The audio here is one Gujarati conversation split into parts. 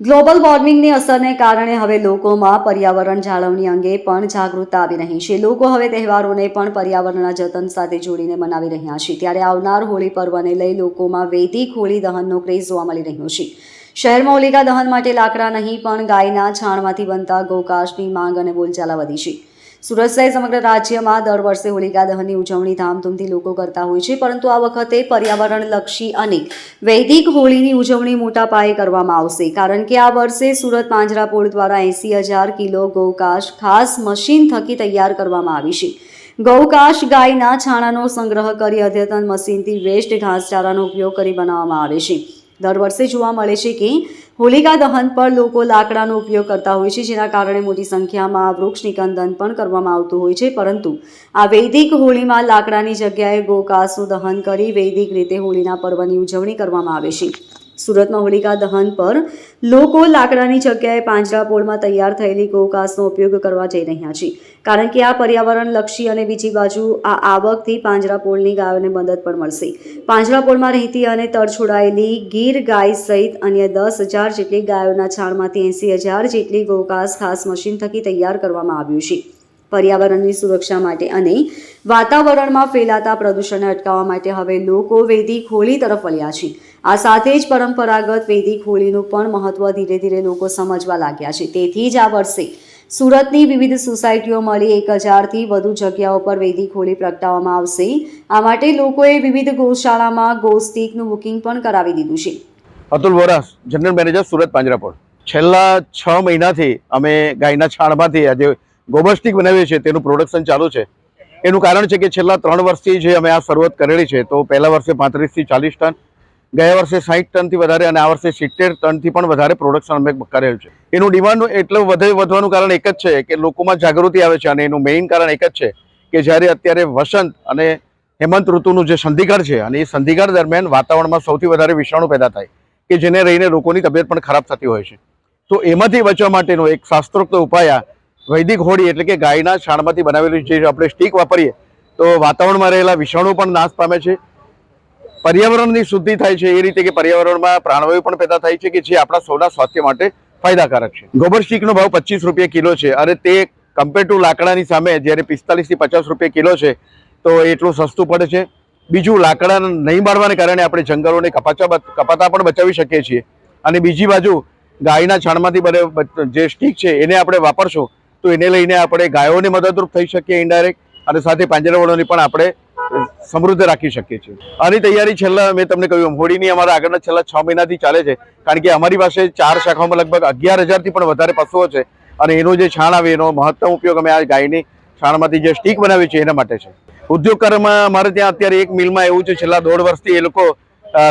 ગ્લોબલ વોર્મિંગની અસરને કારણે હવે લોકોમાં પર્યાવરણ જાળવણી અંગે પણ જાગૃતતા આવી રહી છે. લોકો હવે તહેવારોને પણ પર્યાવરણના જતન સાથે જોડીને મનાવી રહ્યા છે. ત્યારે આવનાર હોળી પર્વને લઈ લોકોમાં વૈદિક હોળી દહનનો ક્રેઝ જોવા મળી રહ્યો છે. શહેરમાં હોલિકા દહન માટે લાકડા નહીં, પણ ગાયના છાણમાંથી બનતા ગોકાશની માંગ અને બોલચાલા વધી છે. સુરત સહિત સમગ્ર રાજ્યમાં દર વર્ષે હોલિકા દહનની ઉજવણી ધામધૂમથી લોકો કરતા હોય છે, પરંતુ આ વખતે પર્યાવરણલક્ષી અને વૈદિક હોળીની ઉજવણી મોટા પાયે કરવામાં આવશે, કારણ કે આ વર્ષે સુરત પાંજરાપોળ દ્વારા એંસી હજાર કિલો ગૌકાશ ખાસ મશીન થકી તૈયાર કરવામાં આવી છે. ગૌકાશ ગાયના છાણાનો સંગ્રહ કરી અદ્યતન મશીનથી વેસ્ટ ઘાસચારાનો ઉપયોગ કરી બનાવવામાં આવે છે. દર વર્ષે જોવા મળે છે કે હોલિકા દહન પર લોકો લાકડાનો ઉપયોગ કરતા હોય છે, જેના કારણે મોટી સંખ્યામાં વૃક્ષ નિકંદન પણ કરવામાં આવતું હોય છે. પરંતુ આ વૈદિક હોળીમાં લાકડાની જગ્યાએ ગોકાસનું દહન કરી વૈદિક રીતે હોળીના પર્વની ઉજવણી કરવામાં આવે છે. સુરતમાં હોલિકા દહન પર લોકો લાકડાની જગ્યાએ પાંજરાપોળમાં તૈયાર થયેલી ગોકાસનો ઉપયોગ કરવા જઈ રહ્યા છે. કારણ કે આ પર્યાવરણલક્ષી અને બીજી બાજુ આ આવકથી પાંજરાપોળની ગાયોને મદદ પણ મળશે. પાંજરાપોળમાં રહેતી અને તરછોડાયેલી ગીર ગાય સહિત અન્ય દસ હજાર જેટલી ગાયોના છાણમાંથી એંસી હજાર જેટલી ગોકાસ ખાસ મશીન થકી તૈયાર કરવામાં આવ્યું છે. પર્યાવરણની સુરક્ષા માટે અને વાતાવરણમાં ફેલાતા પ્રદૂષણને અટકાવવા માટે હવે લોકો વેદી ખોલી તરફ વળ્યા છે. આ સાથે જ પરંપરાગત વૈદિક હોળીનું પણ મહત્વ ધીરે ધીરે લોકો સમજવા લાગ્યા છે. તેથી જ આ વર્ષે સુરતની વિવિધ સોસાયટીઓ મળી એક હજારથી વધુ જગ્યાઓ પર વૈદિક હોળી પ્રગટાવવામાં આવશે. આ માટે લોકોએ વિવિધ ગૌશાળામાં ગોસ્ટિકનું બુકિંગ પણ કરાવી દીધું છે. Atul Vora general manager Surat Panjrapol. છેલ્લા છ મહિનાથી અમે ગાયના છાણમાંથી આજે ગોબરસ્ટિક બનાવીએ છીએ, તેનું પ્રોડક્શન ચાલુ છે. એનું કારણ છે કે છેલ્લા ત્રણ વર્ષથી જે અમે આ શરૂઆત કરેલી છે, તો પહેલા વર્ષે પાંત્રીસથી ચાલીસ ટન ગયા વર્ષે સાહીઠ ટનથી વધારે અને આ વર્ષે સિત્તેર ટનથી પણ વધારે પ્રોડક્શન અમે કરેલ છે. એનું ડિમાન્ડ એટલું વધે વધવાનું કારણ એક જ છે કે લોકોમાં જાગૃતિ આવે છે અને એનું મેઇન કારણ એક જ છે કે જ્યારે અત્યારે વસંત અને હેમંત ઋતુનું જે સંધિગાર છે અને એ સંધિગાર દરમિયાન વાતાવરણમાં સૌથી વધારે વિષાણુ પેદા થાય કે જેને રહીને લોકોની તબિયત પણ ખરાબ થતી હોય છે. તો એમાંથી બચવા માટેનો એક શાસ્ત્રોક્ત ઉપાય વૈદિક હોળી એટલે કે ગાયના છાણમાંથી બનાવેલી જે આપણે સ્ટીક વાપરીએ તો વાતાવરણમાં રહેલા વિષાણુ પણ નાશ પામે છે પર્યાવરણની શુદ્ધિ થાય છે એ રીતે કે પર્યાવરણમાં પ્રાણવાયુ પણ પેદા થાય છે કે જે આપણા સૌના સ્વાસ્થ્ય માટે ફાયદાકારક છે. ગોબર સ્ટીકનો ભાવ પચીસ રૂપિયા કિલો છે અને તે કમ્પેર ટુ લાકડાની સામે જ્યારે પિસ્તાલીસથી પચાસ રૂપિયા કિલો છે, તો એટલું સસ્તું પડે છે. બીજું લાકડા નહીં બાળવાને કારણે આપણે જંગલોને કપાચા કપાતા પણ બચાવી શકીએ છીએ. અને બીજી બાજુ ગાયના છાણમાંથી બને જે સ્ટીક છે એને આપણે વાપરશું, તો એને લઈને આપણે ગાયોને મદદરૂપ થઈ શકીએ ઇન્ડાયરેક્ટ અને સાથે પાંજરાવળોની પણ આપણે સમૃદ્ધ રાખી શકીએ છીએ. આની તૈયારી છેલ્લા, મેં તમને કહ્યું હોળીની અમારા આગળના છેલ્લા છ મહિનાથી ચાલે છે. કારણ કે અમારી પાસે ચાર શાખાઓમાં લગભગ અગિયાર હજારથી પણ વધારે પશુઓ છે અને એનો જે છાણ આવે, એનો મહત્તમ ઉપયોગ અમે આ ગાયની છાણમાંથી જે સ્ટીક બનાવી છે એના માટે છે. ઉદ્યોગકારમાં અમારે ત્યાં અત્યારે એક મિલમાં એવું છે, છેલ્લા દોઢ વર્ષથી એ લોકો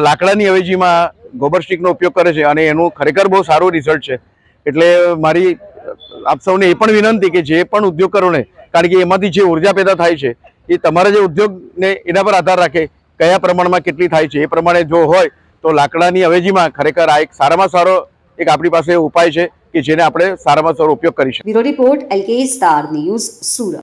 લાકડાની અવેજીમાં ગોબર સ્ટીકનો ઉપયોગ કરે છે અને એનું ખરેખર બહુ સારું રિઝલ્ટ છે. એટલે મારી આપ સૌને એ પણ વિનંતી કે જે પણ ઉદ્યોગકારોને, કારણ કે એમાંથી જે ઊર્જા પેદા થાય છે એ તમારા જે ઉદ્યોગને એના પર આધાર રાખે કયા પ્રમાણમાં કેટલી થાય છે એ પ્રમાણે જો હોય તો લાકડાની અવેજીમાં ખરેખર આ એક સારામાં સારો એક આપણી પાસે ઉપાય છે કે જેને આપણે સારામાં સારો ઉપયોગ કરી શકીએ. Report LK star news Surat.